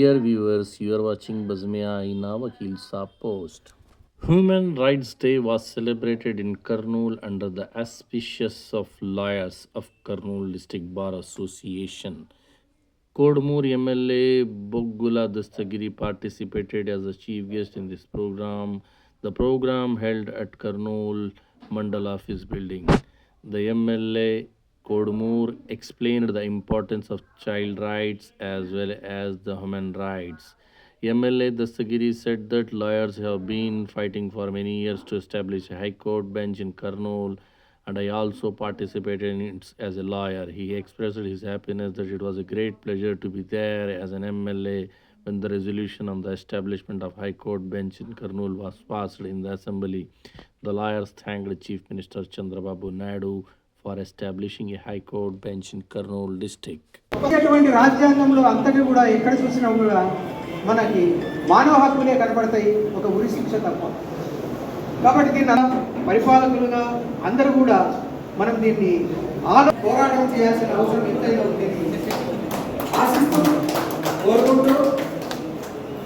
Dear viewers, you are watching Bazmia Aina Vakil Saab Post. Human Rights Day was celebrated in Kurnool under the auspices of lawyers of Kurnool District Bar Association. Kodmur MLA Boggula Dastagiri participated as a chief guest in this program. The program held at Kurnool Mandal Office building. The MLA Kodmur explained the importance of child rights as well as the human rights. MLA Dastagiri said that lawyers have been fighting for many years to establish a high court bench in Kurnool and I also participated in it as a lawyer. He expressed his happiness that it was a great pleasure to be there as an MLA when the resolution on the establishment of High Court bench in Kurnool was passed in the assembly. The lawyers thanked Chief Minister Chandrababu Naidu for establishing a high court bench in Kurnool Kurnool రాజ్యాంగంలో అంతటి కూడా ఎక్కడ చూసినా కూడా మనకి మానవ హక్కులే కనపడతాయి ఒక ఉరి శిక్ష తప్ప. కాబట్టి దీన్ని పరిపాలకులుగా అందరూ కూడా మనం దీన్ని ఆలో పోరాటం చేయాల్సిన అవసరం ఎంతైనా ఉంది ఆశిస్తూ కోరుకుంటూ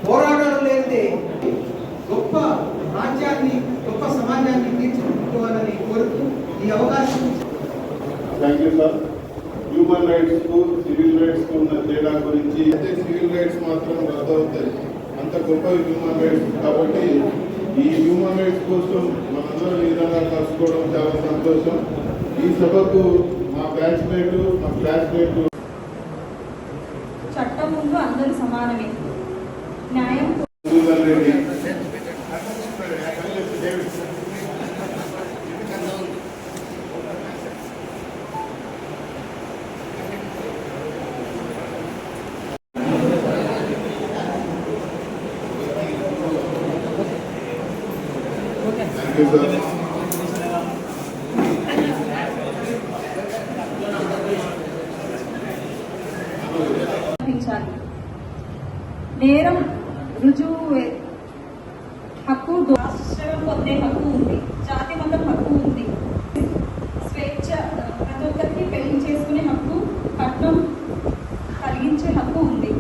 పోరాటాలు లేనిదే గొప్ప రాజ్యాన్ని గొప్ప సమాజాన్ని తీర్చిదిద్దుకోవాలని కోరుతూ ఈ అవకాశం థ్యాంక్ యూ సార్ హ్యూమన్ రైట్స్కు సివిల్ రైట్స్కు ఉన్న తేడా గురించి అయితే సివిల్ రైట్స్ మాత్రం రద్దు అవుతాయి. అంత గొప్ప హ్యూమన్ రైట్స్ కాబట్టి ఈ హ్యూమన్ రైట్స్ కోసం మనందరం ఈ విధంగా కలుసుకోవడం చాలా సంతోషం. ఈ సభకు మా బ్యాచ్ మేట్ మా క్లాస్ మేట్ చట్టం ముందు అందరూ సమానమే. న్యాయం Sundar Reddy thank you sir సాధించాలి నేరం రుజువు వే- హక్కు దో- రాష్ట్రం పొందే హక్కు ఉంది జాతి మతం హక్కు ఉంది స్వేచ్ఛ ప్రతి ఒక్కరికి పెళ్ళి చేసుకునే హక్కు కట్నం కలిగించే హక్కు ఉంది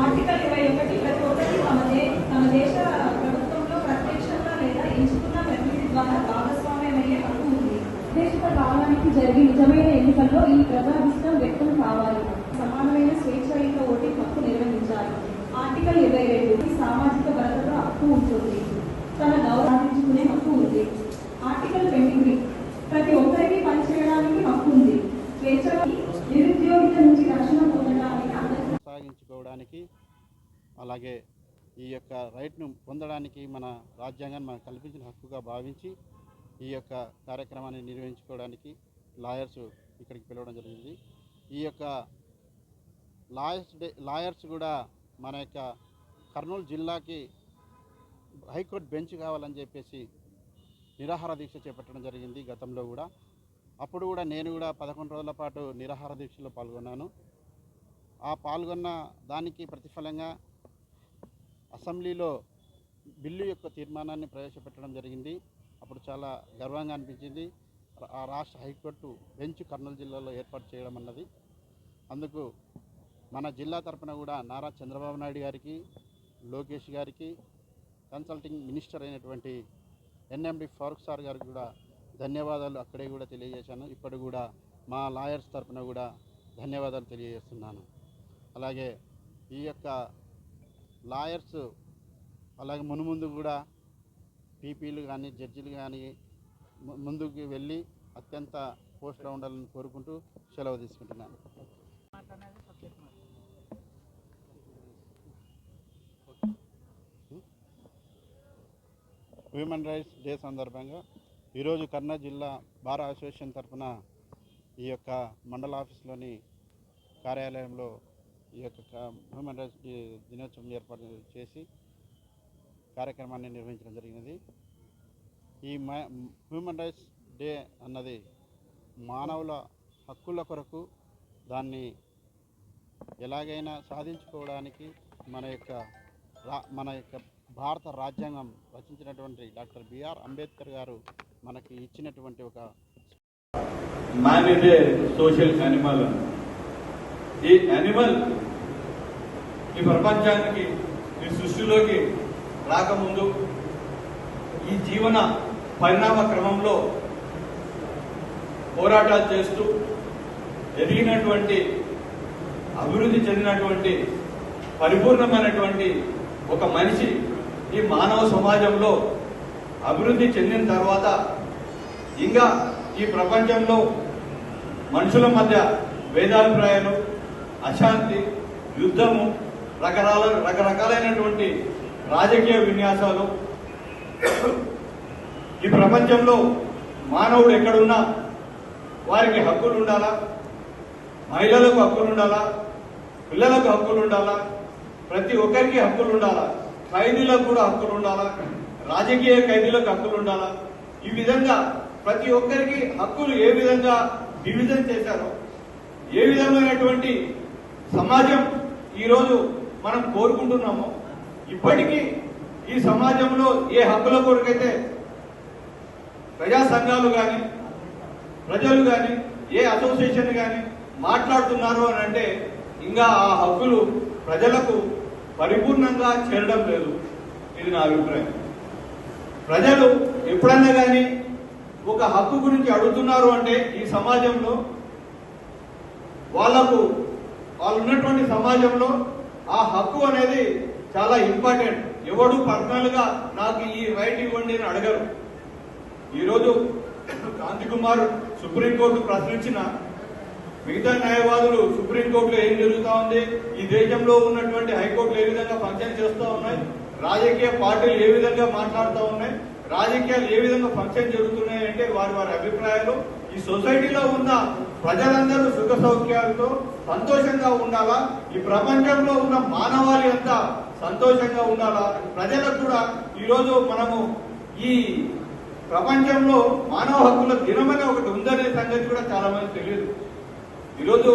ఆర్టికల్ ఇరవై ఒకటి ప్రతి ఒక్కరికి తమ దే తమ దేశ ప్రభుత్వంలో ప్రత్యక్షంగా లేదా ఎంచుకున్న ప్రతినిధి ద్వారా భాగస్వామ్యమయ్యే హక్కు ఉంది దేశ కాలానికి జరిగే నిజమైన ఎన్నికల్లో ఈ ప్రజాభిష్టం వ్యక్తం కావాలి. సమానమైన స్వేచ్ఛయుత ఓటింగ్ హక్కు నిర్వహించాలి. ఆర్టికల్ ఇరవై రెండు సామాజిక భద్రత హక్కు ఉంటుంది. తన గౌరవించుకునే హక్కు ఉంది. ఆర్టికల్ ట్వంటీ ప్రతి ఒక్కరికి పనిచేయడానికి హక్కు ఉంది. స్వేచ్ఛ నిరుద్యోగిత నుంచి రక్షణ పొందడానికి అందరికీ అలాగే ఈ యొక్క రైట్ను పొందడానికి మన రాజ్యాంగాన్ని మనకు కల్పించిన హక్కుగా భావించి ఈ యొక్క కార్యక్రమాన్ని నిర్వహించుకోవడానికి లాయర్స్ ఇక్కడికి పిలవడం జరిగింది. ఈ యొక్క లాయర్స్ డే లాయర్స్ కూడా మన యొక్క కర్నూలు జిల్లాకి హైకోర్టు బెంచ్ కావాలని చెప్పేసి నిరాహార దీక్ష చేపట్టడం జరిగింది గతంలో కూడా. అప్పుడు కూడా నేను కూడా పదకొండు రోజుల పాటు నిరాహార దీక్షలో పాల్గొన్నాను. ఆ పాల్గొన్న దానికి ప్రతిఫలంగా అసెంబ్లీలో బిల్లు యొక్క తీర్మానాన్ని ప్రవేశపెట్టడం జరిగింది. అప్పుడు చాలా గర్వంగా అనిపించింది. ఆ రాష్ట్ర హైకోర్టు బెంచ్ కర్నూలు జిల్లాలో ఏర్పాటు చేయడం అన్నది. అందుకు మన జిల్లా తరపున కూడా నారా చంద్రబాబు నాయుడు గారికి లోకేష్ గారికి కన్సల్టింగ్ మినిస్టర్ అయినటువంటి ఎన్ఎండి ఫారూక్ సార్ గారికి కూడా ధన్యవాదాలు అక్కడే కూడా తెలియజేశాను. ఇప్పుడు కూడా మా లాయర్స్ తరపున కూడా ధన్యవాదాలు తెలియజేస్తున్నాను. అలాగే ఈ యొక్క లాయర్స్ అలాగే మునుముందు కూడా పీపీలు కానీ జడ్జిలు కానీ ముందుకు వెళ్ళి అత్యంత పోస్ట్లో ఉండాలని కోరుకుంటూ సెలవు తీసుకుంటున్నాను. హ్యూమన్ రైట్స్ డే సందర్భంగా ఈరోజు కర్నూలు జిల్లా బార్ అసోసియేషన్ తరఫున ఈ యొక్క మండల ఆఫీస్లోని కార్యాలయంలో ఈ యొక్క హ్యూమన్ రైట్స్ దినోత్సవం ఏర్పాటు చేసి కార్యక్రమాన్ని నిర్వహించడం జరిగినది. ఈ హ్యూమన్ రైట్స్ డే అన్నది మానవుల హక్కుల కొరకు దాన్ని ఎలాగైనా సాధించుకోవడానికి మన యొక్క రా మన యొక్క భారత రాజ్యాంగం రచించినటువంటి డాక్టర్ బిఆర్ అంబేద్కర్ గారు మనకి ఇచ్చినటువంటి ఒక man is a social animal ఈ యానిమల్ ఈ ప్రపంచానికి ఈ సృష్టిలోకి రాకముందు ఈ జీవన పరిణామ క్రమంలో పోరాటాలు చేస్తూ ఎదిగినటువంటి అభివృద్ధి చెందినటువంటి పరిపూర్ణమైనటువంటి ఒక మనిషి ఈ మానవ సమాజంలో అభివృద్ధి చెందిన తర్వాత ఇంకా ఈ ప్రపంచంలో మనుషుల మధ్య భేదాభిప్రాయాలు అశాంతి యుద్ధము రకరాల రకరకాలైనటువంటి రాజకీయ విన్యాసాలు ఈ ప్రపంచంలో మానవుడు ఎక్కడున్నా వారికి హక్కులు ఉండాలా? మహిళలకు హక్కులు ఉండాలా? పిల్లలకు హక్కులు ఉండాలా? ప్రతి ఒక్కరికి హక్కులు ఉండాలా? ఖైదీలకు కూడా హక్కులు ఉండాలా? రాజకీయ ఖైదీలకు హక్కులు ఉండాలా? ఈ విధంగా ప్రతి ఒక్కరికి హక్కులు ఏ విధంగా డివిజన్ చేశారో ఏ విధమైనటువంటి సమాజం ఈరోజు మనం కోరుకుంటున్నామో ఇప్పటికీ ఈ సమాజంలో ఏ హక్కుల కొరకైతే ప్రజా సంఘాలు కానీ ప్రజలు కానీ ఏ అసోసియేషన్ కానీ మాట్లాడుతున్నారు అని అంటే ఇంకా ఆ హక్కులు ప్రజలకు పరిపూర్ణంగా చేరడం లేదు. ఇది నా అభిప్రాయం. ప్రజలు ఎప్పుడన్నా కానీ ఒక హక్కు గురించి అడుగుతున్నారు అంటే ఈ సమాజంలో వాళ్ళకు వాళ్ళు ఉన్నటువంటి సమాజంలో ఆ హక్కు అనేది చాలా ఇంపార్టెంట్. ఎవడు పర్సనల్గా నాకు ఈ రైట్ ఇవ్వండి అని అడగరు. ఈరోజు కాంతి కుమార్ సుప్రీంకోర్టు ప్రశ్నించిన మిగతా న్యాయవాదులు సుప్రీంకోర్టులో ఏం జరుగుతూ ఉంది? ఈ దేశంలో ఉన్నటువంటి హైకోర్టులు ఏ విధంగా ఫంక్షన్ చేస్తూ ఉన్నాయి? రాజకీయ పార్టీలు ఏ విధంగా మాట్లాడుతూ ఉన్నాయి? రాజకీయాలు ఏ విధంగా ఫంక్షన్ జరుగుతున్నాయి అంటే వారి వారి అభిప్రాయాలు ఈ సొసైటీలో ఉన్న ప్రజలందరూ సుఖ సౌఖ్యాలతో సంతోషంగా ఉండాలా? ఈ ప్రపంచంలో ఉన్న మానవాళి అంతా సంతోషంగా ఉండాలా? ప్రజలకు కూడా ఈరోజు మనము ఈ ప్రపంచంలో మానవ హక్కుల దినమనే ఒకటి ఉందనే సంగతి కూడా చాలా మంది తెలియదు. ఈరోజు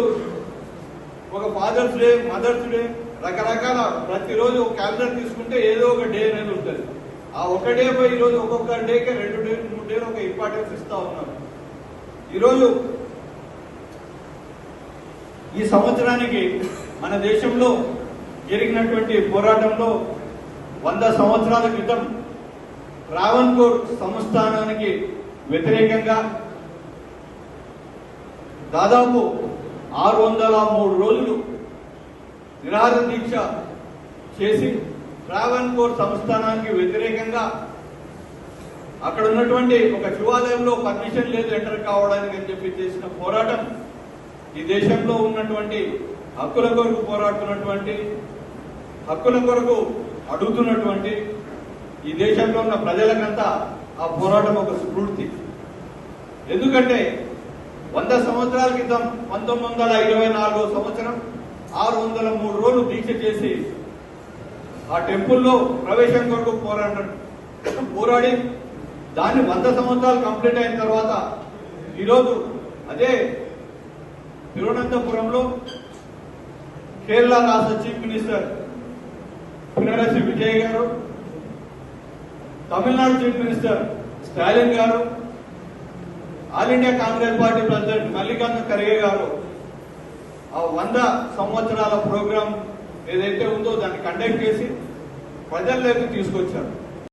ఒక ఫాదర్స్ డే మదర్స్ డే రకరకాల ప్రతిరోజు ఒక క్యాలెండర్ తీసుకుంటే ఏదో ఒక డే అనేది ఉంటుంది. ఆ ఒక డే పోయి ఈరోజు ఒక్కొక్క డేకి రెండు డే మూడు డేలు ఒక ఇంపార్టెన్స్ ఇస్తా ఉన్నారు. ఈరోజు ఈ సంవత్సరానికి మన దేశంలో జరిగినటువంటి పోరాటంలో వంద సంవత్సరాల క్రితం రావణ్పూర్ సంస్థానానికి వ్యతిరేకంగా దాదాపు ఆరు వందల మూడు రోజులు నిరాహార దీక్ష చేసి ట్రావెన్కోర్ సంస్థానానికి వ్యతిరేకంగా అక్కడ ఉన్నటువంటి ఒక శివాలయంలో పర్మిషన్ లేదు ఎంటర్ కావడానికి అని చెప్పి చేసిన పోరాటం ఈ దేశంలో ఉన్నటువంటి హక్కుల కొరకు పోరాడుతున్నటువంటి హక్కుల కొరకు అడుగుతున్నటువంటి ఈ దేశంలో ఉన్న ప్రజలకంతా ఆ పోరాటం ఒక స్ఫూర్తి. ఎందుకంటే వంద సంవత్సరాల క్రితం పంతొమ్మిది వందల ఇరవై నాలుగో సంవత్సరం ఆరు వందల మూడు రోజులు దీక్ష చేసి ఆ టెంపుల్లో ప్రవేశం కొరకు పోరాడ పోరాడి దాన్ని వంద సంవత్సరాలు కంప్లీట్ అయిన తర్వాత ఈరోజు అదే తిరువనంతపురంలో కేరళ రాష్ట్ర చీఫ్ మినిస్టర్ పినరసి విజయ్ గారు తమిళనాడు చీఫ్ మినిస్టర్ స్టాలిన్ గారు all India Congress party president Mallikarjuna Kharge గారు ఆ వంద సంవత్సరాల ప్రోగ్రాం ఏదైతే ఉందో దాన్ని కండక్ట్ చేసి ప్రజల్లోకి తీసుకొచ్చారు.